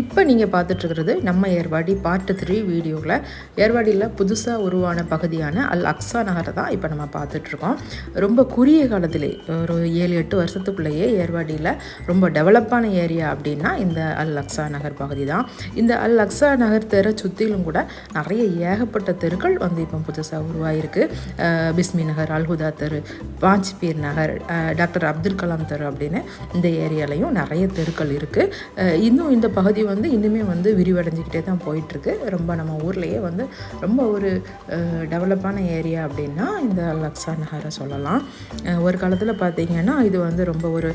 இப்போ நீங்கள் பார்த்துட்ருக்கிறது நம்ம ஏர்வாடி பார்ட் த்ரீ வீடியோவில். ஏர்வாடியில் புதுசாக உருவான பகுதியான அல் அக்ஸா நகரை தான் இப்போ நம்ம பார்த்துட்ருக்கோம். ரொம்ப குறுகிய காலத்திலே ஒரு ஏழு எட்டு வருஷத்துக்குள்ளேயே ஏர்வாடியில் ரொம்ப டெவலப்பான ஏரியா அப்படின்னா இந்த அல் அக்ஸா நகர் பகுதி தான். இந்த அல் அக்ஸா நகர் தெரு சுற்றிலும் கூட நிறைய ஏகப்பட்ட தெருக்கள் வந்து இப்போ புதுசாக உருவாயிருக்கு. பிஸ்மி நகர் அல்ஹுதா தெரு பாஞ்சிபீர் நகர் டாக்டர் அப்துல் கலாம் தெரு அப்படின்னு இந்த ஏரியாலையும் நிறைய தெருக்கள் இருக்குது இன்னும் இந்த பகுதி வந்து இன்னுமே வந்து விரிவடைஞ்சிக்கிட்டே தான் போயிட்டுருக்கு. ரொம்ப நம்ம ஊர்லேயே வந்து ரொம்ப ஒரு டெவலப்பான ஏரியா அப்படின்னா இந்த லக்ஸா நகரை சொல்லலாம் ஒரு காலத்தில் பார்த்தீங்கன்னா இது வந்து ரொம்ப ஒரு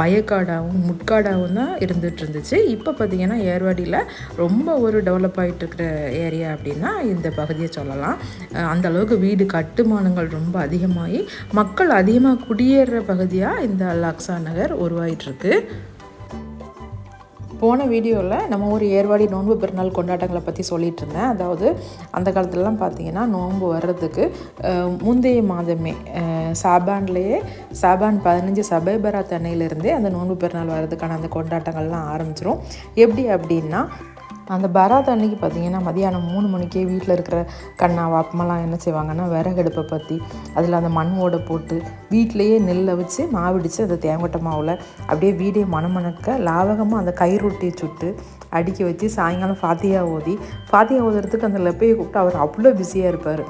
வயக்காடாகவும் முட்காடாகவும் தான் இருந்துட்டு இருந்துச்சு இப்போ பார்த்தீங்கன்னா ஏர்வாடியில் ரொம்ப ஒரு டெவலப் ஆகிட்டு இருக்கிற ஏரியா அப்படின்னா இந்த பகுதியை சொல்லலாம். அந்த அளவுக்கு வீடு கட்டுமானங்கள் ரொம்ப அதிகமாகி மக்கள் அதிகமாக குடியேறுற பகுதியாக இந்த லக்ஸா நகர் உருவாயிட்டுருக்கு. போன வீடியோவில் நம்ம ஒரு ஏர்வாடி நோன்பு பெருநாள் கொண்டாட்டங்களை பற்றி சொல்லிட்டு இருந்தேன். அதாவது அந்த காலத்துலலாம் பார்த்திங்கன்னா நோன்பு வர்றதுக்கு முந்தைய மாதமே சாபான்லேயே சாபான் பதினஞ்சு சபைபரா தண்ணியிலிருந்தே அந்த நோன்பு பெருநாள் வர்றதுக்கான அந்த கொண்டாட்டங்கள்லாம் ஆரம்பிச்சிரும். எப்படி அப்படின்னா அந்த பராத் அன்னைக்கு பார்த்தீங்கன்னா மதியானம் மூணு மணிக்கே வீட்டில் இருக்கிற கண்ணா வாப்பமெல்லாம் என்ன செய்வாங்கன்னா விறகடுப்பை பற்றி அதில் அந்த மண் ஓடை போட்டு வீட்டிலையே நெல்லை வச்சு மாவிடிச்சு அந்த தேங்கொட்டை மாவில் அப்படியே வீடே மணமணக்க லாவகமாக அந்த கயிறொட்டியை சுட்டு அடுக்கி வச்சு சாயங்காலம் ஃபாத்தியா ஓதி ஃபாத்தியா ஓதுறதுக்கு அந்த லெப்பையை கூப்பிட்டு அவர் அவ்வளோ பிஸியாக இருப்பார்.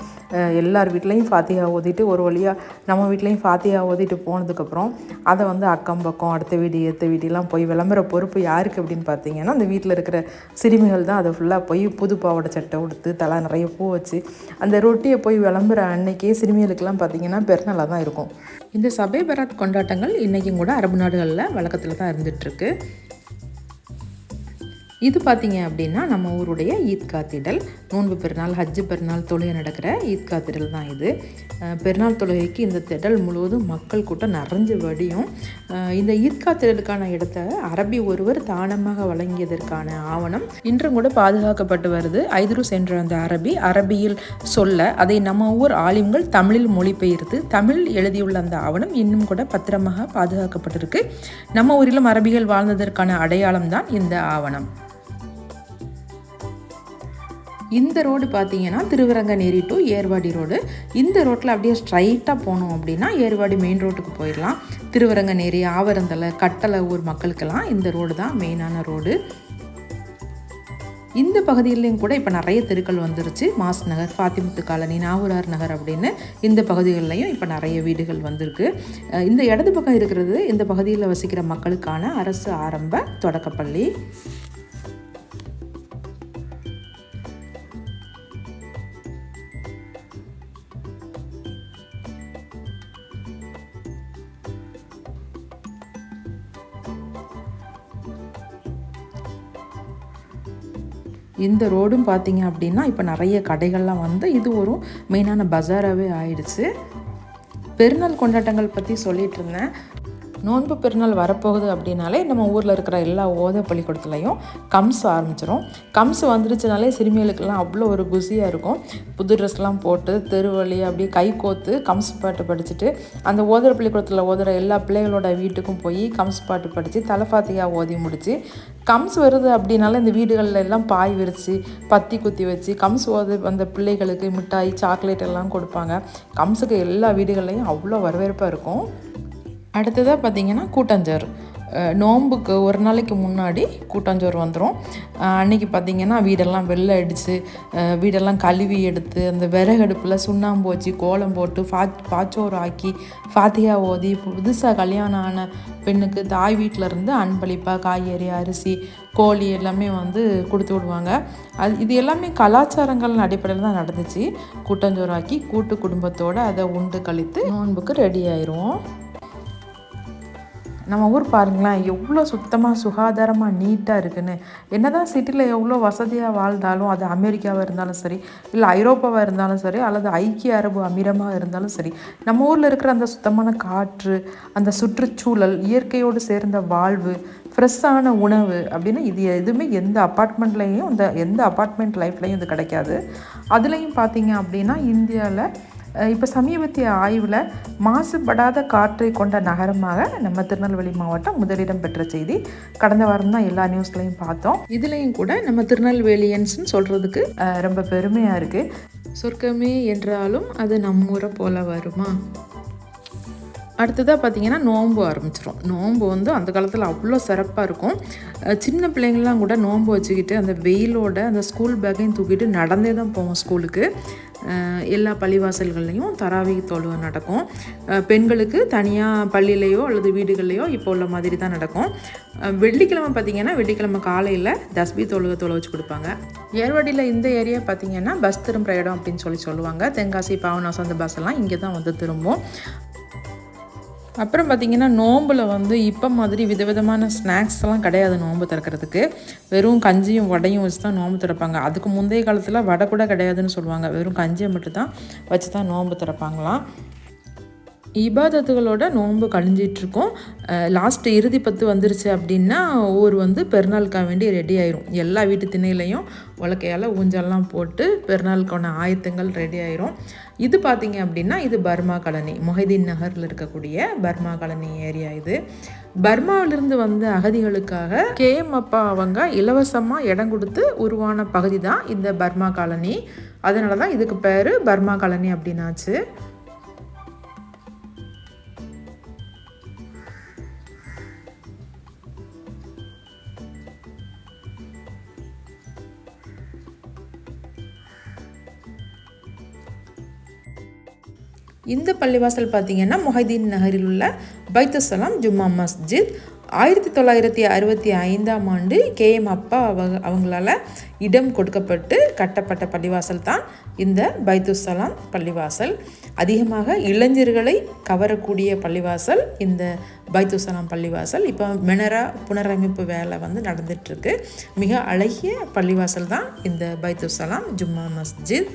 எல்லார் வீட்லேயும் ஃபாத்தியா ஓதிட்டு ஒரு வழியாக நம்ம வீட்லேயும் ஃபாத்தியா ஓதிட்டு போனதுக்கப்புறம் அதை வந்து அக்கம் பக்கம் அடுத்த வீடு ஏற்ற வீடெல்லாம் போய் விளம்பர பொறுப்பு யாருக்கு அப்படின்னு பார்த்தீங்கன்னா அந்த வீட்டில் இருக்கிற சிறுமிகள் தான் அதை ஃபுல்லாக போய் புது பாவாடை சட்டை உடுத்து தலை நிறைய பூ வச்சு அந்த ரொட்டியை போய் விளம்புற அன்னைக்கே சிறுமிகளுக்கெல்லாம் பார்த்தீங்கன்னா பெருநாளாக தான் இருக்கும். இந்த சபை பராத் கொண்டாட்டங்கள் இன்றைக்கும் கூட அரபு நாடுகளில் வழக்கத்தில் தான் இருந்துகிட்ருக்கு இது பார்த்தீங்க அப்படின்னா நம்ம ஊருடைய ஈத்கா திடல். நோன்பு பெருநாள் ஹஜ்ஜு பெருநாள் தொழுகை நடக்கிற ஈத்கா திடல் தான் இது. பெருநாள் தொழுகைக்கு இந்த திடல் முழுவதும் மக்கள் கூட்டம் நிறைஞ்சு வடியும். இந்த ஈத்கா திடலுக்கான இடத்த அரபி ஒருவர் தானமாக வழங்கியதற்கான ஆவணம் இன்றும் கூட பாதுகாக்கப்பட்டு வருது. ஐதரு என்ற அந்த அரபி அரபியில் சொல்ல அதை நம்ம ஊர் ஆலிம்கள் தமிழில் மொழிபெயர்த்து தமிழ் எழுதியுள்ள அந்த ஆவணம் இன்னும் கூட பத்திரமாக பாதுகாக்கப்பட்டிருக்கு. நம்ம ஊரிலும் அரபிகள் வாழ்ந்ததற்கான அடையாளம் தான் இந்த ஆவணம். இந்த ரோடு பார்த்தீங்கன்னா திருவரங்கநேரி டு ஏர்வாடி ரோடு. இந்த ரோட்டில் அப்படியே ஸ்ட்ரைட்டாக போனோம் அப்படின்னா ஏர்வாடி மெயின் ரோட்டுக்கு போயிடலாம். திருவரங்கநேரி ஆவரந்தலை கட்டளை ஊர் மக்களுக்கெல்லாம் இந்த ரோடு தான் மெயினான ரோடு. இந்த பகுதியிலையும் கூட இப்போ நிறைய தெருக்கள் வந்துருச்சு. மாஸ் நகர் ஃபாத்திமுத்து காலனி நாகூரார் நகர் அப்படின்னு இந்த பகுதிகளிலையும் இப்போ நிறைய வீடுகள் வந்திருக்கு. இந்த இடது பக்கம் இருக்கிறது இந்த பகுதியில் வசிக்கிற மக்களுக்கான அரசு ஆரம்ப தொடக்கப்பள்ளி. இந்த ரோடும் பார்த்தீங்க அப்படின்னா இப்போ நிறைய கடைகள்லாம் வந்து இது ஒரு மெயினான பஜாராகவே ஆயிடுச்சு. பெருநாள் கொண்டாட்டங்கள் பற்றி சொல்லிட்டு இருந்தேன். நோன்பு பெருநாள் வரப்போகுது அப்படின்னாலே நம்ம ஊரில் இருக்கிற எல்லா ஓத பள்ளிக்கூடத்துலையும் கம்ஸ் ஆரம்பிச்சிடும் கம்ஸ் வந்துருச்சுனாலே சிறுமிகளுக்கெல்லாம் அவ்வளோ ஒரு குசியாக இருக்கும். புது ட்ரெஸ்லாம் போட்டு தெருவழி அப்படியே கை கோத்து கம்ஸ் பாட்டு படிச்சுட்டு அந்த ஓதுற பள்ளிக்கூடத்தில் ஓதுற எல்லா பிள்ளைகளோட வீட்டுக்கும் போய் கம்ஸ் பாட்டு படித்து தலைஃபாத்தியாக ஓதி முடித்து கம்ஸ் வருது அப்படின்னால இந்த வீடுகளில் எல்லாம் பாய் விரித்து பத்தி குத்தி வச்சு கம்ஸ் ஓது அந்த பிள்ளைகளுக்கு மிட்டாய் சாக்லேட் எல்லாம் கொடுப்பாங்க. கம்ஸுக்கு எல்லா வீடுகள்லையும் அவ்வளோ வரவேற்பாக இருக்கும். அடுத்ததாக பார்த்தீங்கன்னா கூட்டஞ்சோறு. நோன்புக்கு ஒரு நாளைக்கு முன்னாடி கூட்டஞ்சோறு வந்துடும் அன்னைக்கு பார்த்திங்கன்னா வீடெல்லாம் வெள்ளை அடித்து வீடெல்லாம் கழுவி எடுத்து அந்த விறகடுப்பில் சுண்ணாம்பு வச்சு கோலம் போட்டு ஃபா பாச்சோறு ஆக்கி ஃபாத்தியா ஓதி புதுசாக கல்யாணம் ஆன பெண்ணுக்கு தாய் வீட்டில் இருந்து அன்பளிப்பாக காய்கறி அரிசி கோழி எல்லாமே வந்து கொடுத்து விடுவாங்க. அது இது எல்லாமே கலாச்சாரங்கள் அடிப்படையில் தான் நடந்துச்சு. கூட்டஞ்சோறாக்கி கூட்டு குடும்பத்தோடு அதை உண்டு கழித்து நோன்புக்கு ரெடி ஆயிடுவோம் நம்ம ஊர் பாருங்களேன் எவ்வளோ சுத்தமாக சுகாதாரமாக நீட்டாக இருக்குன்னு. என்னதான் சிட்டியில் எவ்வளோ வசதியாக வாழ்ந்தாலும் அது அமெரிக்காவாக இருந்தாலும் சரி இல்லை ஐரோப்பாவாக இருந்தாலும் சரி அல்லது ஐக்கிய அரபு அமீரமாக இருந்தாலும் சரி நம்ம ஊரில் இருக்கிற அந்த சுத்தமான காற்று அந்த சுற்றுச்சூழல் இயற்கையோடு சேர்ந்த வாழ்வு ஃப்ரெஷ்ஷான உணவு அப்படின்னு இது எதுவுமே எந்த அப்பார்ட்மெண்ட்லேயும் இந்த எந்த அப்பார்ட்மெண்ட் லைஃப்லையும் இது கிடைக்காது. அதுலேயும் பார்த்தீங்க அப்படின்னா இந்தியாவில் இப்போ சமீபத்திய ஆய்வில் மாசுபடாத காற்றை கொண்ட நகரமாக நம்ம திருநெல்வேலி மாவட்டம் முதலிடம் பெற்ற செய்தி. கடந்த வாரம் தான் எல்லா நியூஸ்லையும் பார்த்தோம். இதுலேயும் கூட நம்ம திருநெல்வேலியன்ஸ்னு சொல்கிறதுக்கு ரொம்ப பெருமையாக இருக்குது சொர்க்கமே என்றாலும் அது நம்மூரை போல வருமா? அடுத்ததாக பார்த்தீங்கன்னா நோன்பு ஆரம்பிச்சிடும் நோன்பு வந்து அந்த காலத்தில் அவ்வளோ சிறப்பாக இருக்கும். சின்ன பிள்ளைங்கள்லாம் கூட நோன்பு வச்சுக்கிட்டு அந்த வெயிலோட அந்த ஸ்கூல் பேக்கையும் தூக்கிட்டு நடந்தே தான் போவோம் ஸ்கூலுக்கு எல்லா பள்ளிவாசல்கள்லையும் தராவி தொழுவை நடக்கும். பெண்களுக்கு தனியாக பள்ளியிலையோ அல்லது வீடுகள்லையோ இப்போ உள்ள மாதிரி தான் நடக்கும். வெள்ளிக்கிழமை பார்த்திங்கன்னா வெள்ளிக்கிழமை காலையில் தஸ்பி தொழுக தொலை வச்சு கொடுப்பாங்க. ஏர்வாடியில் இந்த ஏரியா பார்த்தீங்கன்னா பஸ் திரும்புகிற இடம் அப்படின்னு சொல்லி சொல்லுவாங்க. தென்காசி பாவனாசம் அந்த பஸ் எல்லாம் இங்கே தான் வந்து திரும்பும். அப்புறம் பார்த்திங்கன்னா நோம்பில் வந்து இப்போ மாதிரி விதவிதமான ஸ்நாக்ஸ்லாம் கிடையாது நோன்பு திறக்கிறதுக்கு. வெறும் கஞ்சியும் வடையும் வச்சு தான் நோம்பு திறப்பாங்க. அதுக்கு முந்தைய காலத்தில் வடை கூட கிடையாதுன்னு சொல்லுவாங்க. வெறும் கஞ்சியை மட்டும் தான் வச்சு தான் நோம்பு திறப்பாங்களாம். இபாதத்துகளோட நோன்பு கழிஞ்சிட்ருக்கோம். லாஸ்ட் இறுதி பத்து வந்துருச்சு அப்படின்னா ஊர் வந்து பெருநாளுக்காக வேண்டி ரெடி ஆயிரும். எல்லா வீட்டு திணையிலையும் உலக்கையால் ஊஞ்சல்லாம் போட்டு பெருநாளுக்கான ஆயத்தங்கள் ரெடி ஆயிரும். இது பார்த்தீங்க அப்படின்னா இது பர்மா காலனி. மொஹிதீன் நகரில் இருக்கக்கூடிய பர்மா காலனி ஏரியா இது. பர்மாவிலிருந்து வந்த அகதிகளுக்காக கே எம் அப்பா அவங்க இலவசமாக இடம் கொடுத்து உருவான பகுதி தான் இந்த பர்மா காலனி. அதனால தான் இதுக்கு பேர் பர்மா காலனி அப்படின்னாச்சு. இந்த பள்ளிவாசல் பார்த்தீங்கன்னா மொஹைதீன் நகரில் உள்ள பைத்துசலாம் ஜும்மா மஸ்ஜித். ஆயிரத்தி தொள்ளாயிரத்தி அறுபத்தி ஐந்தாம் ஆண்டு கே. எம். அப்பா அவங்க அவங்களால இடம் கொடுக்கப்பட்டு கட்டப்பட்ட பள்ளிவாசல் தான் இந்த பைத்துசலாம் பள்ளிவாசல். அதிகமாக இளைஞர்களை கவரக்கூடிய பள்ளிவாசல் இந்த பைத்துசலாம் பள்ளிவாசல். இப்போ மெனரா புனரமைப்பு வேலை வந்து நடந்துட்டுருக்கு. மிக அழகிய பள்ளிவாசல் தான் இந்த பைத்துசலாம் ஜும்மா மஸ்ஜித்.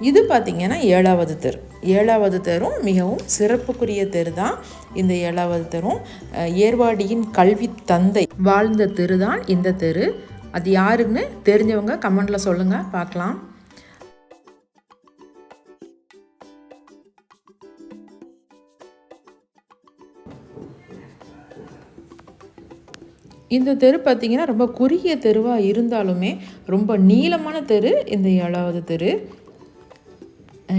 இது பார்த்திங்கன்னா ஏழாவது தெரு. ஏழாவது தெரும் மிகவும் சிறப்புக்குரிய தெரு தான். இந்த ஏழாவது தெரும் அஹ், ஏர்வாடியின் கல்வி தந்தை வாழ்ந்த தெரு தான் இந்த தெரு. அது யாருன்னு தெரிஞ்சவங்க கமெண்டில் சொல்லுங்கள் பார்க்கலாம் இந்த தெரு பார்த்திங்கன்னா ரொம்ப குறுகிய தெருவாக இருந்தாலுமே ரொம்ப நீளமான தெரு இந்த ஏழாவது தெரு.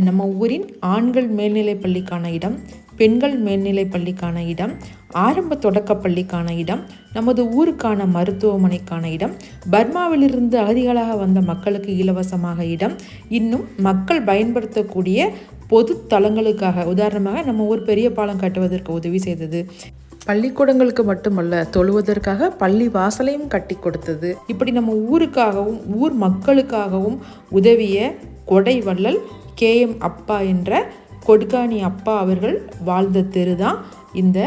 நம்ம ஊரின் ஆண்கள் மேல்நிலைப் பள்ளிக்கான இடம் பெண்கள் மேல்நிலைப் பள்ளிக்கான இடம் ஆரம்ப தொடக்கப் பள்ளிக்கான இடம் நமது ஊருக்கான மருத்துவமனைக்கான இடம் பர்மாவிலிருந்து அகதிகளாக வந்த மக்களுக்கு இலவசமாக இடம். இன்னும் மக்கள் பயன்படுத்தக்கூடிய பொது தளங்களுக்காக உதாரணமாக நம்ம ஊர் பெரிய பாலம் கட்டுவதற்கு உதவி செய்தது. பள்ளிக்கூடங்களுக்கு மட்டுமல்ல தொழுவதற்காக பள்ளி வாசலையும் கட்டி கொடுத்தது. இப்படி நம்ம ஊருக்காகவும் ஊர் மக்களுக்காகவும் உதவிய கொடை வள்ளல் கே எம் அப்பா என்ற கொடுக்காணி அப்பா அவர்கள் வாழ்ந்த தெரு தான் இந்த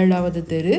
ஏழாவது தெரு.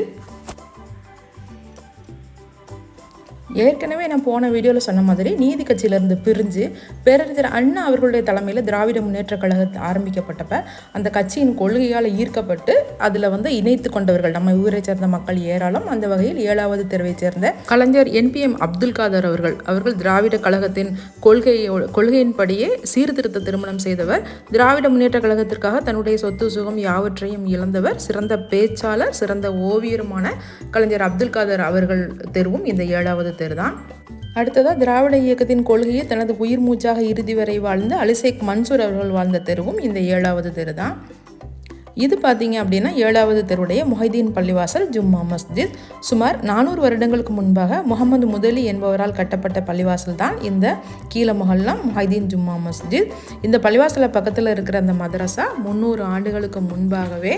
ஏற்கனவே நான் போன வீடியோவில் சொன்ன மாதிரி நீதி கட்சியிலேருந்து பிரிஞ்சு பேரறிஞர் அண்ணா அவர்களுடைய தலைமையில் திராவிட முன்னேற்ற கழகத்தை ஆரம்பிக்கப்பட்டப்ப அந்த கட்சியின் கொள்கையால் ஈர்க்கப்பட்டு அதில் வந்து இணைத்து கொண்டவர்கள் நம்ம ஊரை சேர்ந்த மக்கள் ஏராளம். அந்த வகையில் ஏழாவது தெருவைச் சேர்ந்த கலைஞர் என்பிஎம் அப்துல் காதர் அவர்கள் அவர்கள் திராவிட கழகத்தின் கொள்கையோ கொள்கையின்படியே சீர்திருத்த திருமணம் செய்தவர். திராவிட முன்னேற்ற கழகத்திற்காக தன்னுடைய சொத்து சுகம் யாவற்றையும் இழந்தவர். சிறந்த பேச்சாளர் சிறந்த ஓவியருமான கலைஞர் அப்துல் காதர் அவர்கள் தெருவும் இந்த ஏழாவது பேர் தான் அடுத்ததாக திராவிட இயக்கத்தின் கொள்கையை தனது உயிர் மூச்சாக இறுதி வரை வாழ்ந்த அலிசேக் மன்சூர் அவர்கள் வாழ்ந்த தெருவும் இந்த ஏழாவது தெரு தான் இது பார்த்தீங்க அப்படின்னா ஏழாவது தெருவுடைய மொஹிதீன் பள்ளிவாசல் ஜும்மா மஸ்ஜித். சுமார் நானூறு வருடங்களுக்கு முன்பாக முகமது முதலி என்பவரால் கட்டப்பட்ட பள்ளிவாசல் தான் இந்த கீழ மொஹல்லாம் மொஹிதீன் ஜும்மா மஸ்ஜித். இந்த பள்ளிவாசல பக்கத்தில் இருக்கிற அந்த மதரசா முந்நூறு ஆண்டுகளுக்கு முன்பாகவே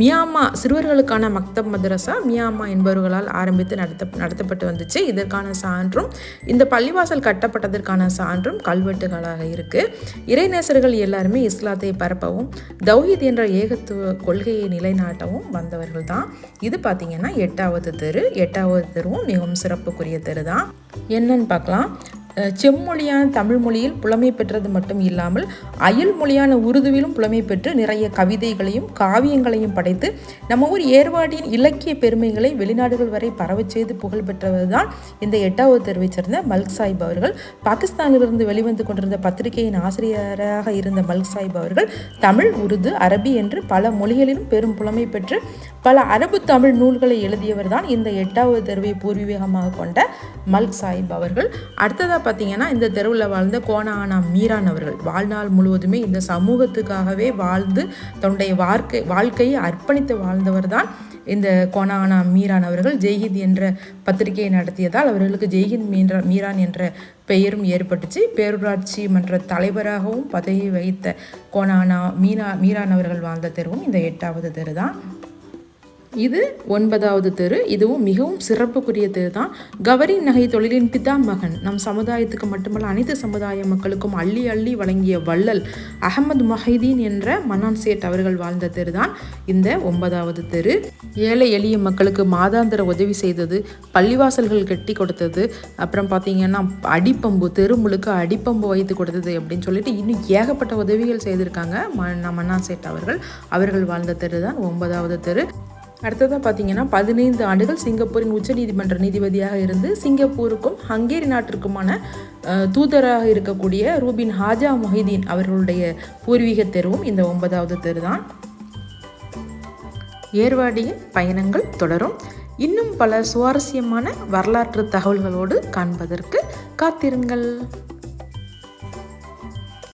மியாமா சிறுவர்களுக்கான மக்தப் மதரசா மியாமா என்பவர்களால் ஆரம்பித்து நடத்த நடத்தப்பட்டு வந்துச்சு. இதற்கான சான்றும் இந்த பள்ளிவாசல் கட்டப்பட்டதற்கான சான்றும் கல்வெட்டுகளாக இருக்குது இறைநேசர்கள் எல்லாருமே இஸ்லாத்தை பரப்பவும் தௌஹீத் என்ற ஏகத்துவ கொள்கையை நிலைநாட்டவும் வந்தவர்கள் தான் இது பார்த்திங்கன்னா எட்டாவது தெரு. எட்டாவது தெருவும் மிகவும் சிறப்புக்குரிய தெரு தான் என்னன்னு பார்க்கலாம். செம்மொழியான தமிழ் மொழியில் புலமை பெற்றது மட்டும் இல்லாமல் அயல் மொழியான உருதுவிலும் புலமை பெற்று நிறைய கவிதைகளையும் காவியங்களையும் படைத்து நம்ம ஊர் ஏர்வாடியின் இலக்கிய பெருமைகளை வெளிநாடுகள் வரை பரவச் செய்து புகழ் பெற்றவர் தான் இந்த எட்டாவது தெருவை சேர்ந்த மல்க் சாஹிப் அவர்கள். பாகிஸ்தானிலிருந்து வெளிவந்து கொண்டிருந்த பத்திரிகையின் ஆசிரியராக இருந்த மல்க் சாஹிப் அவர்கள் தமிழ் உருது அரபி என்று பல மொழிகளிலும் பெரும் புலமை பெற்று பல அரபு தமிழ் நூல்களை எழுதியவர் தான் இந்த எட்டாவது தெருவை பூர்வீகமாக கொண்ட மல்க் சாஹிப் அவர்கள். அடுத்ததாக பார்த்தீங்கன்னா இந்த தெருவில் வாழ்ந்த கோணானா மீரான் அவர்கள். வாழ்நாள் முழுவதுமே இந்த சமூகத்துக்காகவே வாழ்ந்து தன்னுடைய வாழ்க்கை வாழ்க்கையை அர்ப்பணித்து வாழ்ந்தவர் தான் இந்த கோணானா மீரான் அவர்கள். ஜெய்ஹிந்த் என்ற பத்திரிகையை நடத்தியதால் அவர்களுக்கு ஜெய்ஹிந்த் மீரா மீரான் என்ற பெயரும் ஏற்பட்டுச்சு. பேரூராட்சி மன்ற தலைவராகவும் பதவி வகித்த கோணானா மீனா மீரான் அவர்கள் வாழ்ந்த தெருவும் இந்த எட்டாவது தெரு தான். இது ஒன்பதாவது தெரு. இதுவும் மிகவும் சிறப்புக்குரிய தெரு தான். கவரி நகை தொழிலின் பிதா மகன் நம் சமுதாயத்துக்கு மட்டுமல்ல அனைத்து சமுதாய மக்களுக்கும் அள்ளி அள்ளி வழங்கிய வள்ளல் அகமது மொஹிதீன் என்ற மன்னான் சேட் அவர்கள் வாழ்ந்த தெரு தான் இந்த ஒன்பதாவது தெரு. ஏழை எளிய மக்களுக்கு மாதாந்திர உதவி செய்தது பள்ளிவாசல்கள் கட்டி கொடுத்தது அப்புறம் பார்த்தீங்கன்னா அடிப்பம்பு தெரு முழுக்க அடிப்பம்பு வைத்து கொடுத்தது அப்படின்னு சொல்லிட்டு இன்னும் ஏகப்பட்ட உதவிகள் செய்திருக்காங்க ம மன்னான் சேட் அவர்கள். அவர்கள் வாழ்ந்த தெரு தான் ஒன்பதாவது தெரு. அடுத்ததாக பார்த்தீங்கன்னா பதினைந்து ஆண்டுகள் சிங்கப்பூரின் உச்சநீதிமன்ற நீதிபதியாக இருந்து சிங்கப்பூருக்கும் ஹங்கேரி நாட்டிற்குமான தூதராக இருக்கக்கூடிய ரூபின் ஹாஜா மொஹிதீன் அவர்களுடைய பூர்வீக தெருவும் இந்த ஒன்பதாவது தெரு தான் ஏர்வாடியின் பயணங்கள் தொடரும். இன்னும் பல சுவாரஸ்யமான வரலாற்று தகவல்களோடு காண்பதற்கு காத்திருங்கள்.